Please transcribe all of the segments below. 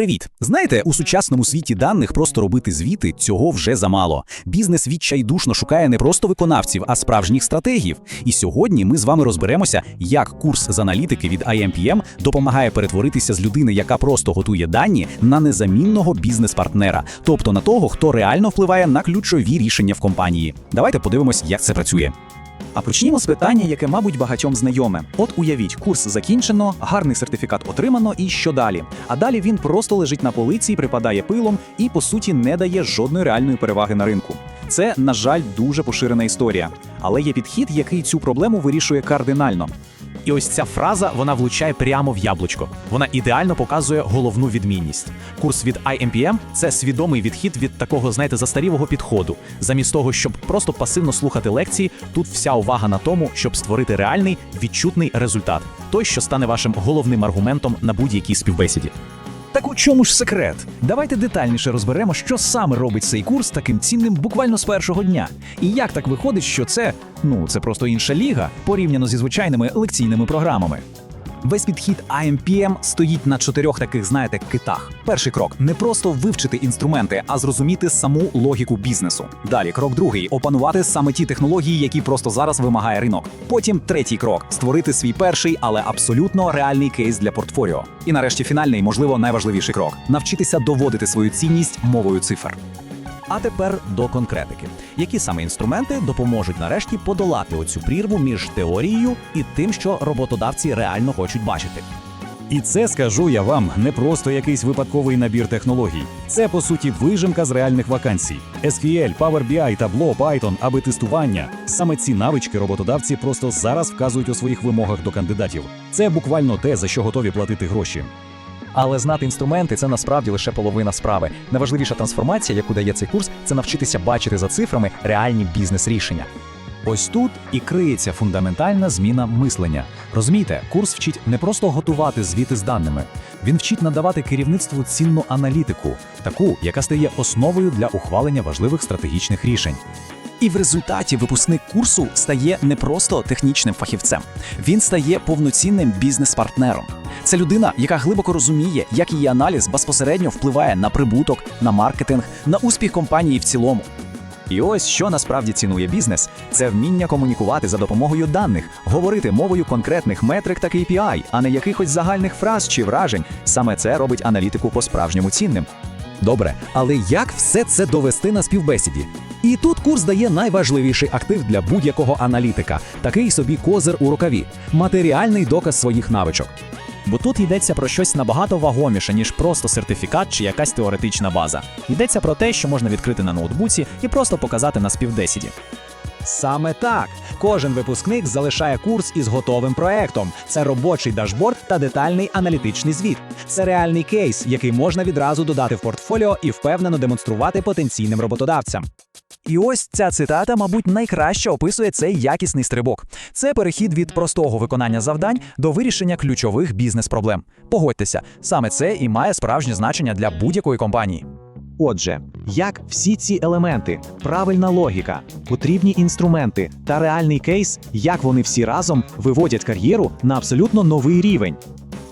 Привіт! Знаєте, у сучасному світі даних просто робити звіти цього вже замало. Бізнес відчайдушно шукає не просто виконавців, а справжніх стратегів. І сьогодні ми з вами розберемося, як курс з аналітики від IMPM допомагає перетворитися з людини, яка просто готує дані, на незамінного бізнес-партнера, тобто на того, хто реально впливає на ключові рішення в компанії. Давайте подивимось, як це працює. А почнімо з питання, яке, мабуть, багатьом знайоме. От уявіть, курс закінчено, гарний сертифікат отримано, і що далі? А далі він просто лежить на полиці, припадає пилом і, по суті, не дає жодної реальної переваги на ринку. Це, на жаль, дуже поширена історія. Але є підхід, який цю проблему вирішує кардинально. І ось ця фраза вона влучає прямо в яблучко. Вона ідеально показує головну відмінність. Курс від IMPM – це свідомий відхід від такого, знаєте, застарілого підходу. Замість того, щоб просто пасивно слухати лекції, тут вся увага на тому, щоб створити реальний відчутний результат, той, що стане вашим головним аргументом на будь-якій співбесіді. Так у чому ж секрет? Давайте детальніше розберемо, що саме робить цей курс таким цінним буквально з першого дня. І як так виходить, що це ну це просто інша ліга порівняно зі звичайними лекційними програмами. Весь підхід IMPM стоїть на чотирьох таких, знаєте, китах. Перший крок не просто вивчити інструменти, а зрозуміти саму логіку бізнесу. Далі крок другий опанувати саме ті технології, які просто зараз вимагає ринок. Потім третій крок створити свій перший, але абсолютно реальний кейс для портфоліо. І нарешті фінальний, можливо, найважливіший крок навчитися доводити свою цінність мовою цифр. А тепер до конкретики. Які саме інструменти допоможуть нарешті подолати оцю прірву між теорією і тим, що роботодавці реально хочуть бачити? І це скажу я вам не просто якийсь випадковий набір технологій. Це по суті вижимка з реальних вакансій. SQL, Power BI, Tableau, Python, аби тестування. Саме ці навички роботодавці просто зараз вказують у своїх вимогах до кандидатів. Це буквально те, за що готові платити гроші. Але знати інструменти це насправді лише половина справи. Найважливіша трансформація, яку дає цей курс, це навчитися бачити за цифрами реальні бізнес-рішення. Ось тут і криється фундаментальна зміна мислення. Розумієте, курс вчить не просто готувати звіти з даними, він вчить надавати керівництву цінну аналітику, таку, яка стає основою для ухвалення важливих стратегічних рішень. І в результаті випускник курсу стає не просто технічним фахівцем, він стає повноцінним бізнес-партнером. Це людина, яка глибоко розуміє, як її аналіз безпосередньо впливає на прибуток, на маркетинг, на успіх компанії в цілому. І ось що насправді цінує бізнес це вміння комунікувати за допомогою даних, говорити мовою конкретних метрик та KPI, а не якихось загальних фраз чи вражень. Саме це робить аналітику по-справжньому цінним. Добре, але як все це довести на співбесіді? І тут курс дає найважливіший актив для будь-якого аналітика, такий собі козир у рукаві, матеріальний доказ своїх навичок. Бо тут йдеться про щось набагато вагоміше, ніж просто сертифікат чи якась теоретична база. Йдеться про те, що можна відкрити на ноутбуці і просто показати на співбесіді. Саме так. Кожен випускник залишає курс із готовим проектом. Це робочий дашборд та детальний аналітичний звіт. Це реальний кейс, який можна відразу додати в портфоліо і впевнено демонструвати потенційним роботодавцям. І ось ця цитата, мабуть, найкраще описує цей якісний стрибок. Це перехід від простого виконання завдань до вирішення ключових бізнес-проблем. Погодьтеся, саме це і має справжнє значення для будь-якої компанії. Отже, як всі ці елементи, правильна логіка, потрібні інструменти та реальний кейс, як вони всі разом виводять кар'єру на абсолютно новий рівень.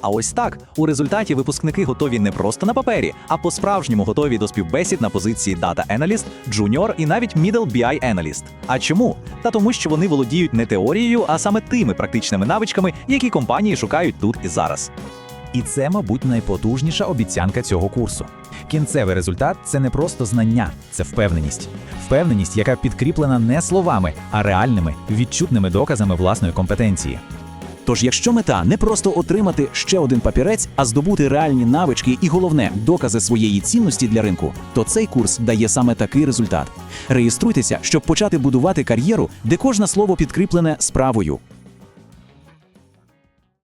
А ось так у результаті випускники готові не просто на папері, а по-справжньому готові до співбесід на позиції Data Analyst, Junior і навіть Middle BI Analyst. А чому? Та тому, що вони володіють не теорією, а саме тими практичними навичками, які компанії шукають тут і зараз. І це, мабуть, найпотужніша обіцянка цього курсу. Кінцевий результат це не просто знання, це впевненість. Впевненість, яка підкріплена не словами, а реальними, відчутними доказами власної компетенції. Тож, якщо мета не просто отримати ще один папірець, а здобути реальні навички і головне докази своєї цінності для ринку, то цей курс дає саме такий результат. Реєструйтеся, щоб почати будувати кар'єру, де кожне слово підкріплене справою.